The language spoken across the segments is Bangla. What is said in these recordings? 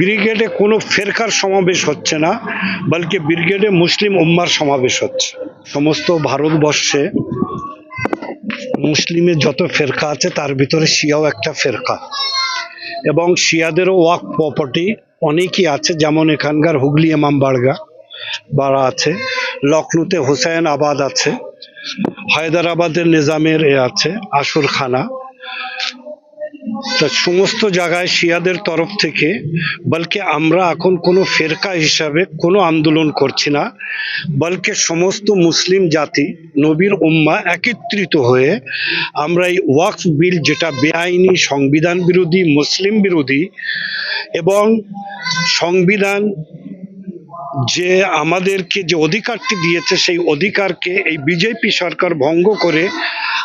ব্রিগেডে কোনো ফেরকার সমাবেশ হচ্ছে না, বলকি ব্রিগেডে মুসলিম উম্মার সমাবেশ হচ্ছে। সমস্ত ভারতবর্ষে মুসলিমের যত ফেরকা আছে, তার ভিতরে শিয়াও একটা ফেরকা। এবং শিয়াদেরও ওয়াক প্রপার্টি অনেকই আছে, যেমন এখানকার হুগলি ইমাম বাড়গা বাড়া আছে লখনৌতে হুসাইন আবাদ আছে, হায়দ্রাবাদের নিজামের এ আছে আসুর খানা তা সমস্ত জায়গায় শিয়াদের তরফ থেকে, বলকে আমরা এখন কোনো ফেরকা হিসাবে কোনো আন্দোলন করছি না, বলকে সমস্ত মুসলিম জাতি, নবীর উম্মা একত্রিত হয়ে আমরা এই ওয়াকফ বিল যেটা বেআইনি, সংবিধান বিরোধী, মুসলিম বিরোধী এবং সংবিধান যে আমাদেরকে যে অধিকারটি দিয়েছে সেই অধিকারকে এই বিজেপি সরকার ভঙ্গ করে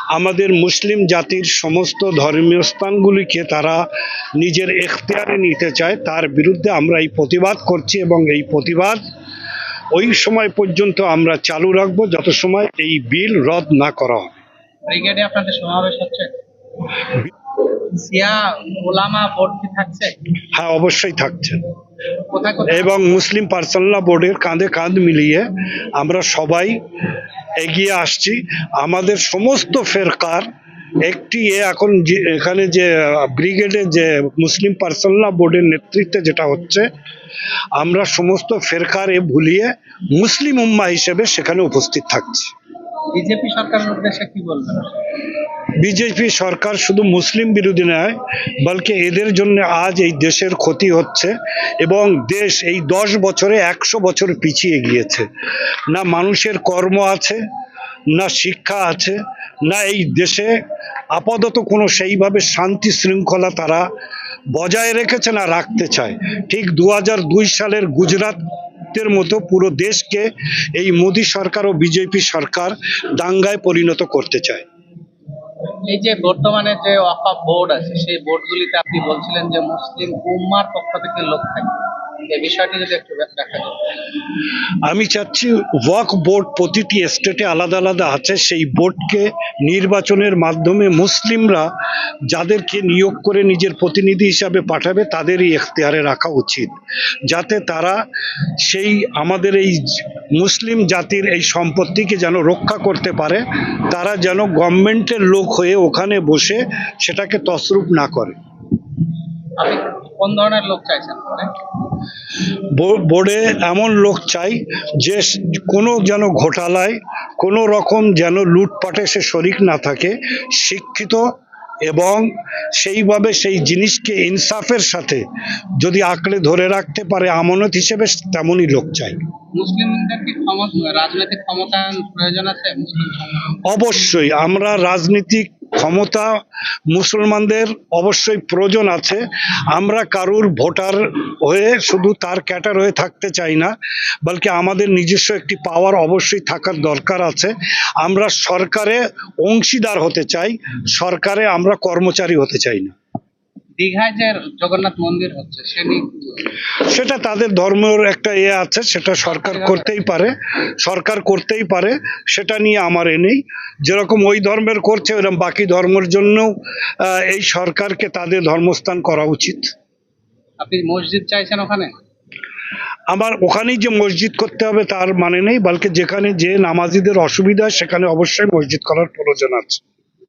আমাদের মুসলিম জাতির সমস্ত ধর্মীয় স্থানগুলিকে তারা নিজের এখতিয়ারে নিতে চায় তার বিরুদ্ধে আমরা এই প্রতিবাদ করছি এবং এই প্রতিবাদ ওই সময় পর্যন্ত আমরা চালু রাখব যত সময় এই বিল রদ না করা হবে। ব্রিগেডে আপনাদের সমাবেশ হচ্ছে? সিয়া ওলামা বোর্ড থাকছে? হ্যাঁ অবশ্যই কোথায় এবং মুসলিম পার্সোনাল বোর্ডের কাঁধে কাঁধ মিলিয়ে আমরা সবাই এগিয়ে আসছি। আমাদের সমস্ত ফেরকার একটি এ এখন যে এখানে যে ব্রিগেডে যে মুসলিম পার্সোনাল বোর্ডের নেতৃত্বে যেটা হচ্ছে আমরা সমস্ত ফেরকার এ ভুলিয়ে মুসলিম উম্মা হিসেবে সেখানে উপস্থিত থাকছি। বিজেপি সরকারের উদ্দেশ্যে কি বলবেন? বিজেপি সরকার শুধু মুসলিম বিরোধী নয়, বলকে এদের জন্য আজ এই দেশের ক্ষতি হচ্ছে এবং দেশ এই দশ বছরে একশো বছর পিছিয়ে গিয়েছে। না মানুষের কর্ম আছে, না শিক্ষা আছে, না এই দেশে আপাতত কোনো সেইভাবে শান্তি শৃঙ্খলা তারা বজায় রেখেছে না রাখতে চায়। ঠিক দু সালের গুজরাটের মতো পুরো দেশকে এই মোদী সরকার ও বিজেপি সরকার দাঙ্গায় পরিণত করতে চায়। এই যে বর্তমানে যে ওয়াকফ বোর্ড আছে, সেই বোর্ডগুলিতে আপনি বলছিলেন যে মুসলিম উম্মার পক্ষ থেকে লোক থাকবে। আমি চাচ্ছি ওয়াক বোর্ড প্রতিটি স্টেটে আলাদা আলাদা আছে, সেই বোর্ডকে নির্বাচনের মাধ্যমে মুসলিমরা যাদেরকে নিয়োগ করে নিজের প্রতিনিধি হিসাবে পাঠাবে, তাদেরই এখতিয়ারে রাখা উচিত। যাতে তারা সেই আমাদের এই মুসলিম জাতির এই সম্পত্তিকে যেন রক্ষা করতে পারে, তারা যেন গভর্নমেন্টের লোক হয়ে ওখানে বসে সেটাকে তসরূপ না করে। আপনি কোন ধরনের লোক চাইছেন? বোর্ডে এমন লোক চাই যে কোনো যেন ঘোটালায় কোনো রকম যেন লুটপাটে সে শরিক না থাকে শিক্ষিত এবং সেইভাবে সেই জিনিসকে ইনসাফের সাথে যদি আঁকড়ে ধরে রাখতে পারে আমানত হিসেবে তেমনই লোক চাই। মুসলিমদের কি ক্ষমতা রাজনৈতিক ক্ষমতায়ন প্রয়োজন আছে? অবশ্যই আমরা রাজনীতিক ক্ষমতা মুসলমানদের অবশ্যই প্রয়োজন আছে। আমরা কারুর ভোটার হয়ে শুধু তার ক্যাটার হয়ে থাকতে চাই না, বলকে আমাদের নিজস্ব একটি পাওয়ার অবশ্যই থাকার দরকার আছে। আমরা সরকারে অংশীদার হতে চাই, সরকারে আমরা কর্মচারী হতে চাই না। দীঘায় যে জগন্নাথ মন্দির হচ্ছে সে নিয়ে কি বলবেন? সেটা তাদের ধর্মের একটা ইয়ে আছে সেটা সরকার করতেই পারে সরকার করতেই পারে সেটা নিয়ে আমার এ নেই। যেরকম ওই ধর্মের করছে ওরকম বাকি ধর্মের জন্যও এই সরকারকে তাদের ধর্মস্থান করা উচিত। আপনি মসজিদ চাইছেন ওখানে? আমার ওখানেই যে মসজিদ করতে হবে তার মানে নেই বলকে যেখানে যে নামাজিদের অসুবিধা সেখানে অবশ্যই মসজিদ করার প্রয়োজন আছে।